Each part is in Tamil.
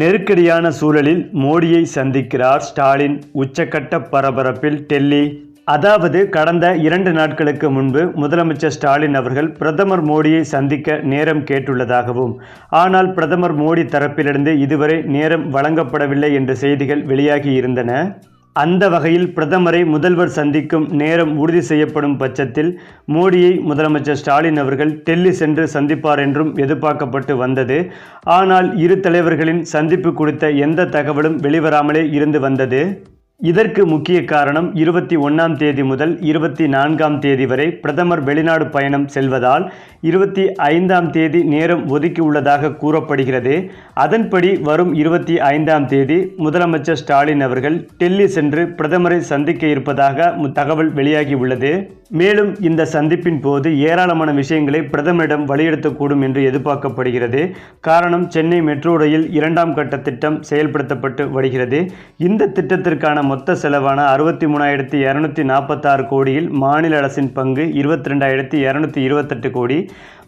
நெருக்கடியான சூழலில் மோடியை சந்திக்கிறார் ஸ்டாலின். உச்சக்கட்ட பரபரப்பில் டெல்லி. அதாவது கடந்த இரண்டு நாட்களுக்கு முன்பு முதலமைச்சர் ஸ்டாலின் அவர்கள் பிரதமர் மோடியை சந்திக்க நேரம் கேட்டுள்ளதாகவும் ஆனால் பிரதமர் மோடி தரப்பிலிருந்து இதுவரை நேரம் வழங்கப்படவில்லை என்ற செய்திகள் வெளியாகி இருந்தன. அந்த வகையில் பிரதமரை முதல்வர் சந்திக்கும் நேரம் உறுதி செய்யப்படும் பட்சத்தில் மோடியை முதலமைச்சர் ஸ்டாலின் அவர்கள் டெல்லி சென்று சந்திப்பார் என்றும் எதிர்பார்க்கப்பட்டு வந்தது. ஆனால் இரு தலைவர்களின் சந்திப்பு குறித்த எந்த தகவலும் வெளிவராமலே இருந்து வந்தது. இதற்கு முக்கிய காரணம் இருபத்தி ஒன்றாம் தேதி முதல் இருபத்தி நான்காம் தேதி வரை பிரதமர் வெளிநாடு பயணம் செல்வதால் இருபத்தி ஐந்தாம் தேதி நேரம் ஒதுக்கியுள்ளதாக கூறப்படுகிறது. அதன்படி வரும் இருபத்தி ஐந்தாம் தேதி முதலமைச்சர் ஸ்டாலின் அவர்கள் டெல்லி சென்று பிரதமரை சந்திக்க இருப்பதாக தகவல் வெளியாகியுள்ளது மேலும் இந்த சந்திப்பின் போது ஏராளமான விஷயங்களை பிரதமரிடம் வலியுறுத்தக்கூடும் என்று எதிர்பார்க்கப்படுகிறது. காரணம் சென்னை மெட்ரோ ரயில் இரண்டாம் கட்ட திட்டம் செயல்படுத்தப்பட்டு வருகிறது. இந்த திட்டத்திற்கான மொத்த செலவான அறுபத்தி மூணாயிரத்தி இரநூத்தி நாற்பத்தாறு கோடியில் மாநில அரசின் பங்கு இருபத்தி ரெண்டாயிரத்தி இரநூத்தி இருபத்தெட்டு கோடி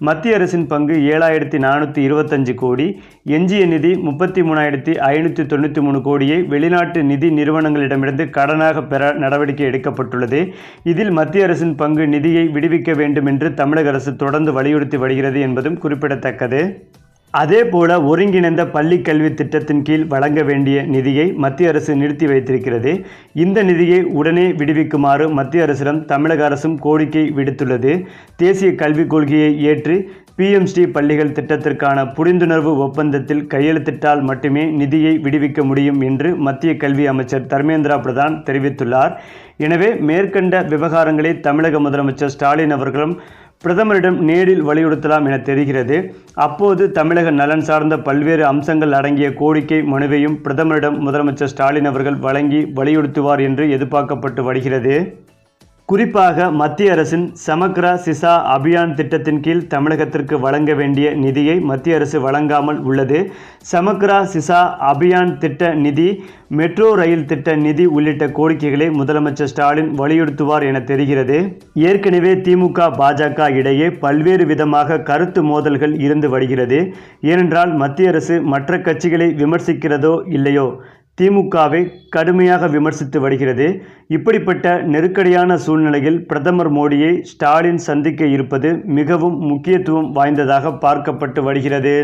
மத்திய அரசின் பங்கு ஏழாயிரத்தி நானூற்றி இருபத்தஞ்சு கோடி எஞ்சிய நிதி முப்பத்தி மூணாயிரத்தி ஐநூற்றி தொண்ணூற்றி மூணு கோடியை வெளிநாட்டு நிதி நிறுவனங்களிடமிருந்து கடனாக பெற நடவடிக்கை எடுக்கப்பட்டுள்ளது. இதில் மத்திய அரசின் பங்கு நிதியை விடுவிக்க வேண்டும் என்று தமிழக அரசு தொடர்ந்து வலியுறுத்தி வருகிறது என்பதும் குறிப்பிடத்தக்கது. அதேபோல ஒருங்கிணைந்த பள்ளிக் கல்வி திட்டத்தின் கீழ் வழங்க வேண்டிய நிதியை மத்திய அரசு நிறுத்தி வைத்திருக்கிறது. இந்த நிதியை உடனே விடுவிக்குமாறு மத்திய அரசிடம் தமிழக அரசும் கோரிக்கை விடுத்துள்ளது. தேசிய கல்விக் கொள்கையை ஏற்று பிஎம்ஸ்டி பள்ளிகள் திட்டத்திற்கான புரிந்துணர்வு ஒப்பந்தத்தில் கையெழுத்திட்டால் மட்டுமே நிதியை விடுவிக்க முடியும் என்று மத்திய கல்வி அமைச்சர் தர்மேந்திரா பிரதான் தெரிவித்துள்ளார். எனவே மேற்கண்ட விவகாரங்களை தமிழக முதலமைச்சர் ஸ்டாலின் அவர்களும் பிரதமரிடம் நேரில் வலியுறுத்தலாம் என தெரிகிறது. அப்போது தமிழக நலன் சார்ந்த பல்வேறு அம்சங்கள் அடங்கிய கோரிக்கை மனுவையும் பிரதமரிடம் முதலமைச்சர் ஸ்டாலின் அவர்கள் வழங்கி வலியுறுத்துவார் என்று எதிர்பார்க்கப்பட்டு வருகிறது. குறிப்பாக மத்திய அரசின் சமக்ரா சிசா அபியான் திட்டத்தின் கீழ் தமிழகத்திற்கு வழங்க வேண்டிய நிதியை மத்திய அரசு வழங்காமல் உள்ளது. சமக்ரா சிசா அபியான் திட்ட நிதி மெட்ரோ ரயில் திட்ட நிதி உள்ளிட்ட கோரிக்கைகளை முதலமைச்சர் ஸ்டாலின் வலியுறுத்துவார் என தெரிகிறது. ஏற்கனவே திமுக பாஜக இடையே பல்வேறு விதமாக கருத்து மோதல்கள் இருந்து வருகிறது. ஏனென்றால் மத்திய அரசு மற்ற கட்சிகளை விமர்சிக்கிறதோ இல்லையோ? திமுகவை கடுமையாக விமர்சித்து வருகிறது. இப்படிப்பட்ட நெருக்கடியான சூழ்நிலையில் பிரதமர் மோடியை ஸ்டாலின் சந்திக்க இருப்பது மிகவும் முக்கியத்துவம் வாய்ந்ததாக பார்க்கப்பட்டு வருகிறது.